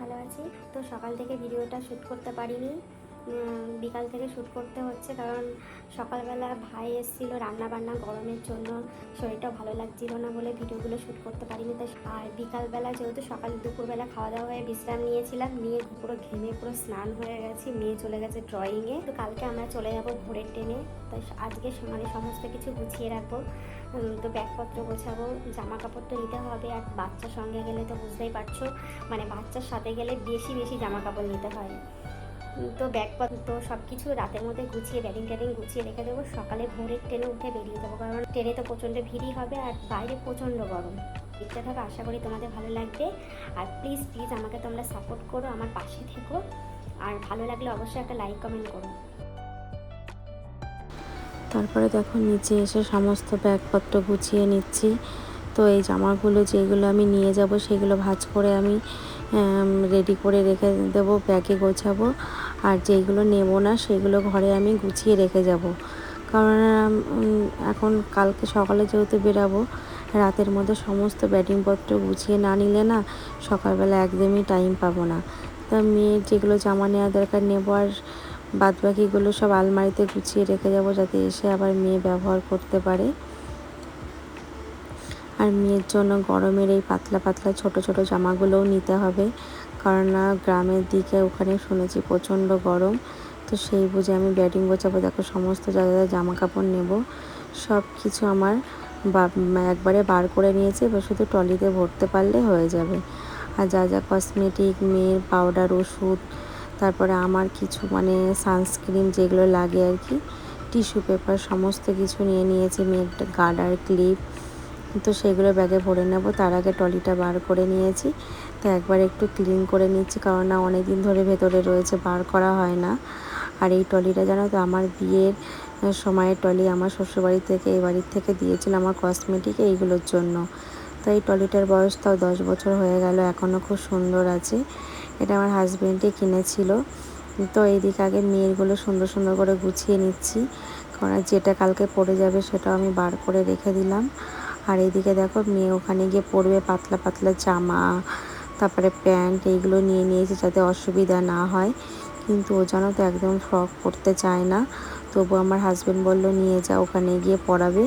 ভালো আছি। তো সকাল থেকে ভিডিওটা শ্যুট করতে পারিনি। বিকাল থেকে শ্যুট করতে হচ্ছে কারণ সকালবেলা ভাই এসেছিল রান্না বান্না গরমের জন্য শরীরটা ভালো লাগছিল না বলে ভিডিওগুলো শ্যুট করতে পারিনি। তাই আর বিকালবেলা যেহেতু সকাল দুপুরবেলা খাওয়া দাওয়া হয়ে বিশ্রাম নিয়েছিলাম, নিয়ে পুরো ঘেমে পুরো স্নান হয়ে গেছি, মেয়ে চলে গেছে ড্রয়িংয়ে তো কালকে আমরা চলে যাব ভোরের ট্রেনে তো আজকে মানে সমস্ত কিছু গুছিয়ে রাখব। তো ব্যাগপত্র গোছাবো জামা কাপড় তো নিতে হবে আর বাচ্চার সঙ্গে গেলে তো বুঝতেই পারছ মানে বাচ্চার সাথে গেলে বেশি বেশি জামা কাপড় নিতে হয়। তো ব্যাগপত্র তো সব কিছু রাতের মধ্যে গুছিয়ে ব্যাডিং ট্যাডিং গুছিয়ে রেখে দেবো। সকালে ভোরের ট্রেনে উঠে বেরিয়ে যাব। কারণ ট্রেনে তো প্রচণ্ড ভিড়ই হবে আর বাইরে প্রচণ্ড গরম। দেখতে আশা করি তোমাদের ভালো লাগবে। আর প্লিজ প্লিজ আমাকে তোমরা সাপোর্ট করো, আমার পাশে থেকো। আর ভালো লাগলে অবশ্যই একটা লাইক কমেন্ট করো। তারপরে দেখো, নিচে এসে সমস্ত ব্যাগপত্র গুছিয়ে নিচ্ছি। তো এই জামাগুলো যেগুলো আমি নিয়ে যাব, সেগুলো ভাজ করে আমি রেডি করে রেখে দেবো ব্যাগে গোছাবো। আর যেগুলো নেব না, সেগুলো ঘরে আমি গুছিয়ে রেখে যাব। কারণ এখন কালকে সকালে যেহেতু বেরাবো, রাতের মধ্যে সমস্ত ব্যাটিংপত্র গুছিয়ে না নিলে না সকালবেলা একদমই টাইম পাবো না। তা মেয়ের যেগুলো জামা নেওয়া দরকার, নেব আর বাদ বাকিগুলো সব আলমারিতে গুছিয়ে রেখে যাব যাতে এসে আবার মেয়ে ব্যবহার করতে পারে। আর মেয়ের জন্য গরমের এই পাতলা পাতলা ছোট ছোট জামাগুলোও নিতে হবে। কারণ না, গ্রামের দিকে ওখানে শুনেছি প্রচণ্ড গরম। তো সেই বুঝে আমি ব্যাটিং গোছাবো, দেখো সমস্ত জায়গায় জামা কাপড় নেব সব কিছু আমার বা- একবারে বার করে নিয়েছি, এবার শুধু ট্রলিতে ভরতে পারলে হয়ে যাবে। আর যা যা কসমেটিক মেয়ের পাউডার ওষুধ, তারপরে আমার কিছু মানে সানস্ক্রিন যেগুলো লাগে আর কি টিস্যু পেপার সমস্ত কিছু নিয়ে নিয়েছি, মেয়ের গার্ডার ক্লিপ তো সেগুলো ব্যাগে ভরে নেব। তার আগে টলিটা বার করে নিয়েছি। তো একবার একটু ক্লিন করে নিচ্ছি, কারণ না অনেক দিন ধরে ভেতরে রয়েছে, বার করা হয় না। আর এই টলিটা জানো তো, আমার বিয়ের সময়ের টলি আমার শ্বশুরবাড়ি থেকে, এই বাড়ির থেকে দিয়েছিল আমার কসমেটিক এইগুলোর জন্য। তো এই টলিটার বয়স তাও দশ বছর হয়ে গেল এখনও খুব সুন্দর আছে। এটা আমার হাজবেন্ডই কিনেছিল। তো এইদিকে আগে মেয়েরগুলো সুন্দর সুন্দর করে গুছিয়ে নিচ্ছি। কারণ যেটা কালকে পড়ে যাবে সেটাও আমি বার করে রেখে দিলাম। আর এইদিকে দেখো মেয়ে ওখানে গিয়ে পরবে পাতলা পাতলা জামা, তারপরে প্যান্ট এইগুলো নিয়ে নিয়েছে যাতে অসুবিধা না হয়। কিন্তু ও জানো তো একদম ফ্রক পরতে চায় না। তবু আমার হাজব্যান্ড বলল, নিয়ে যা, ওখানে গিয়ে পরাবে।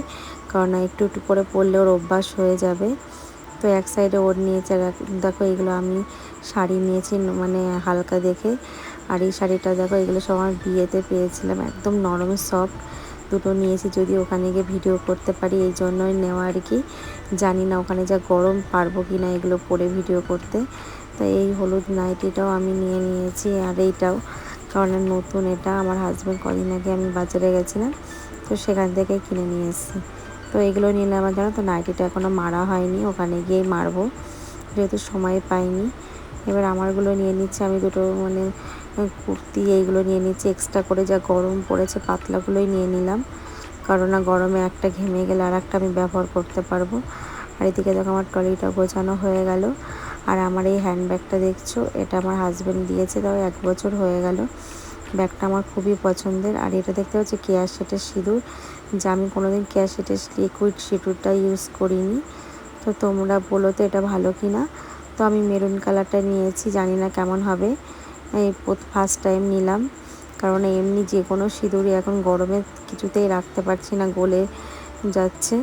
কারণ একটু একটু করে পরলে ওর অভ্যাস হয়ে যাবে। তো এক সাইডে ওর নিয়েছে দেখো এগুলো আমি শাড়ি নিয়েছি মানে হালকা দেখে। আর এই শাড়িটা দেখো, এগুলো সব আমার বিয়েতে পেয়েছিলাম, একদম নরম সফট দুটো নিয়েছি যদি ওখানে গিয়ে ভিডিও করতে পারি, এই জন্যই নেওয়া আর কি। জানি না ওখানে যা গরম, পারব কি না এগুলো পরে ভিডিও করতে। তাই এই হলুদ নাইটিটাও আমি নিয়ে নিয়েছি আর এইটাও। কারণ নতুন এটা, আমার হাজব্যান্ড কদিন আগে আমি বাজারে গেছিলাম, তো সেখান থেকে কিনে নিয়ে এসেছি। তো এগুলো নিলে আমার জানো তো নাইটিটা এখনও মারা হয়নি, ওখানে গিয়েই মারবো। যেহেতু সময় পাইনি, এবার আমারগুলো নিয়ে নিচ্ছে। আমি দুটো মানে কুর্তি এইগুলো নিয়ে নিচ্ছি এক্সট্রা করে যা গরম পড়েছে পাতলাগুলোই নিয়ে নিলাম। কারণ না গরমে একটা ঘেমে গেলে আর একটা আমি ব্যবহার করতে পারব। আর এদিকে দেখো আমার ট্রলিটা গোছানো হয়ে গেল। আর আমার এই হ্যান্ডব্যাগটা দেখছ, এটা আমার হাজব্যান্ড দিয়েছে, তাও এক বছর হয়ে গেল। ব্যাগটা আমার খুবই পছন্দের। আর এটা দেখতে হচ্ছে কেয়ার সেটের সিঁদুর, যা আমি কোনোদিন কেয়ার সেটের লিকুইড সিঁদুরটা ইউজ করিনি। তো তোমরা বলো তো এটা ভালো কি না তো আমি মেরুন কালারটা নিয়েছি, জানি না কেমন হবে। ফার্স্ট টাইম নিলাম। কারণ এমনি যে কোনো সিঁদুরই এখন গরমে কিছুতেই রাখতে পারছি না, গলে যাচ্ছে।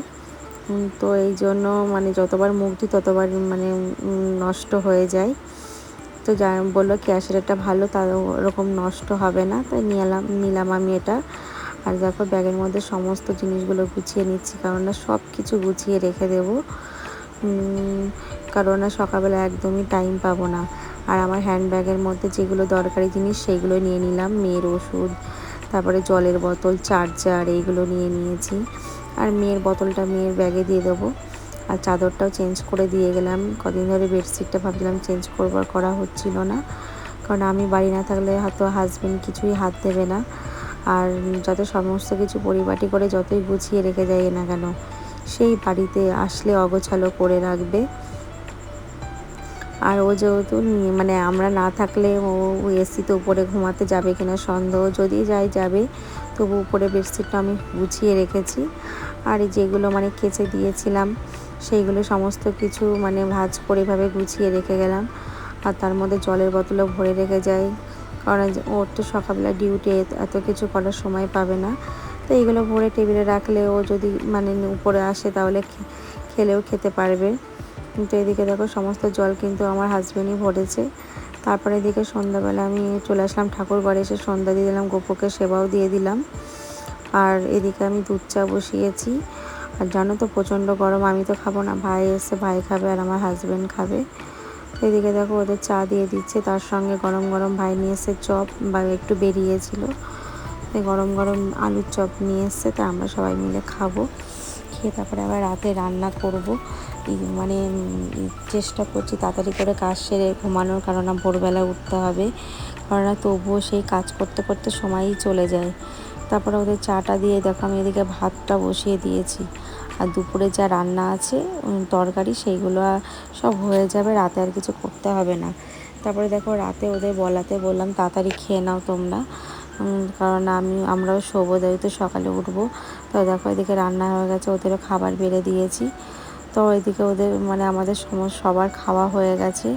তো এই জন্য মানে যতবার মুখ দিই ততবার মানে নষ্ট হয়ে যায়। তো যা বলল ক্যাশেরটা ভালো তার ওরকম নষ্ট হবে না। তাই নিলাম নিলাম আমি এটা। আর দেখো ব্যাগের মধ্যে সমস্ত জিনিসগুলো গুছিয়ে নিচ্ছি, কারণ না সব কিছু গুছিয়ে রেখে দেবো। কারণ না সকালবেলা একদমই টাইম পাবো না। আর আমার হ্যান্ডব্যাগের মধ্যে যেগুলো দরকারি জিনিস সেইগুলো নিয়ে নিলাম। মেয়ের ওষুধ, তারপরে জলের বোতল চার্জার এইগুলো নিয়ে নিয়েছি। আর মেয়ের বোতলটা মেয়ের ব্যাগে দিয়ে দেবো। আর চাদরটাও চেঞ্জ করে দিয়ে গেলাম। কদিন ধরে বেডশিটটা ভাবছিলাম চেঞ্জ করবার করা হচ্ছিল না। কারণ আমি বাড়ি না থাকলে হয়তো হাজব্যান্ড কিছুই হাত দেবে না। আর যত সমস্ত কিছু পরিপাটি করে যতই গুছিয়ে রেখে যায় না কেন, সেই বাড়িতে আসলে অগোছালো করে রাখবে। আর ও যেহেতু মানে আমরা না থাকলে ও এসিতে উপরে ঘুমাতে যাবে কিনা সন্দেহ যদি যাই যাবে, তবু উপরে বেডশিটটা আমি গুছিয়ে রেখেছি। আর যেগুলো মানে কেচে দিয়েছিলাম, সেইগুলো সমস্ত কিছু মানে ভাঁজ করে এভাবে গুছিয়ে রেখে গেলাম। আর তার মধ্যে জলের বোতলও ভরে রেখে যাই, কারণ ওর তো সকালবেলা ডিউটি এত কিছু করার সময় পাবে না। তো এইগুলো ভরে টেবিলে রাখলে ও যদি মানে উপরে আসে তাহলে খেলেও খেতে পারবে। কিন্তু এদিকে দেখো সমস্ত জল কিন্তু আমার হাজবেন্ডই ভরেছে। তারপরে এদিকে সন্ধ্যাবেলা আমি চলে আসলাম ঠাকুর ঘরে, এসে সন্ধ্যা দিয়ে দিলাম, গোপুকে সেবাও দিয়ে দিলাম। আর এদিকে আমি দুধ চা বসিয়েছি। আর জানো তো প্রচণ্ড গরম, আমি তো খাব না, ভাই এসে ভাই খাবে আর আমার হাজব্যান্ড খাবে। এদিকে দেখো ওদের চা দিয়ে দিচ্ছে, তার সঙ্গে গরম গরম ভাই নিয়ে এসে চপ, বা একটু বেরিয়েছিল। গরম গরম আলুর চপ নিয়ে এসছে, তা আমরা সবাই মিলে খাব। খেয়ে তারপরে আবার রাতে রান্না করব। মানে চেষ্টা করছি তাড়াতাড়ি করে কাজ সেরে ঘুমানোর কারণ ভোরবেলা উঠতে হবে। কারণ তবুও সেই কাজ করতে করতে সময়ই চলে যায়। তারপরে ওদের চাটা দিয়ে দেখো আমি এদিকে ভাতটা বসিয়ে দিয়েছি। আর দুপুরে যা রান্না আছে তরকারি সেইগুলো সব হয়ে যাবে, রাতে আর কিছু করতে হবে না। তারপরে দেখো রাতে ওদের বলাতে বললাম, তাড়াতাড়ি খেয়ে নাও তোমরা। কারণ আমি, আমরাও শোবো তো সকালে উঠবো। তো দেখো এদিকে রান্না হয়ে গেছে, ওদেরও খাবার বেড়ে দিয়েছি। তো এদিকে ওদের মানে আমাদের সমস্ত সবার খাওয়া হয়ে গেছে।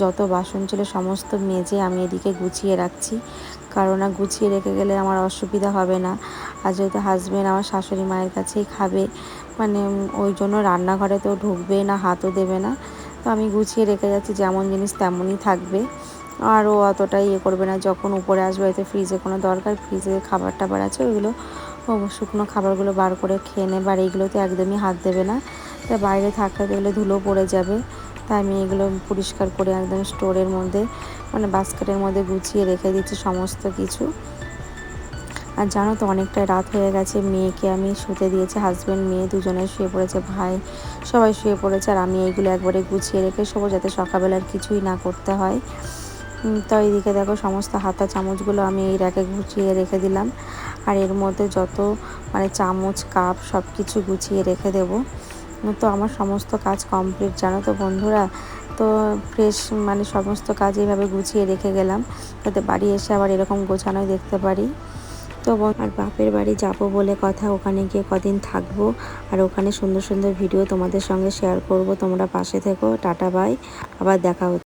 যত বাসন ছিল সমস্ত মেজে আমি এদিকে গুছিয়ে রাখছি। কারণ গুছিয়ে রেখে গেলে আমার অসুবিধা হবে না। আর যেহেতু হাজবেন্ড আমার শাশুড়ি মায়ের কাছেই খাবে মানে ওই জন্য রান্নাঘরে তো ঢুকবে না, হাতও দেবে না। তো আমি গুছিয়ে রেখে যাচ্ছি, যেমন জিনিস তেমনই থাকবে। আর ও অতটা ইয়ে করবে না, যখন উপরে আসবে হয়তো ফ্রিজে কোনো দরকার ফ্রিজে খাবার টাবার আছে, ওইগুলো শুকনো খাবারগুলো বার করে খেয়ে নেবে। আর এইগুলোতে একদমই হাত দেবে না। তা বাইরে থাকতে গেলে ধুলো পড়ে যাবে। তাই আমি এগুলো পরিষ্কার করে একদম স্টোরের মধ্যে মানে বাস্কেটের মধ্যে গুছিয়ে রেখে দিচ্ছি সমস্ত কিছু। আর জানো তো, অনেকটাই রাত হয়ে গেছে, মেয়েকে আমি শুতে দিয়েছি হাজব্যান্ড মেয়ে দুজনে শুয়ে পড়েছে, ভাই সবাই শুয়ে পড়েছে, আর আমি এইগুলো একবারে গুছিয়ে রেখে শোবো যাতে সকালবেলার কিছুই না করতে হয়। তো এইদিকে দেখো সমস্ত হাতা চামচগুলো আমি এই র্যাকে গুছিয়ে রেখে দিলাম। আর এর মধ্যে যত মানে চামচ কাপ সব কিছু গুছিয়ে রেখে দেবো। তো আমার সমস্ত কাজ কমপ্লিট জানো তো বন্ধুরা? তো ফ্রেশ মানে সমস্ত কাজ এইভাবে গুছিয়ে রেখে গেলাম, যাতে বাড়ি এসে আবার এরকম গোছানোই দেখতে পারি। তো আর বাপের বাড়ি যাব বলে কথা, ওখানে গিয়ে কদিন থাকব, আর ওখানে সুন্দর সুন্দর ভিডিও তোমাদের সঙ্গে শেয়ার করব, তোমরা পাশে থেকো, টাটা বাই আবার দেখা হচ্ছে।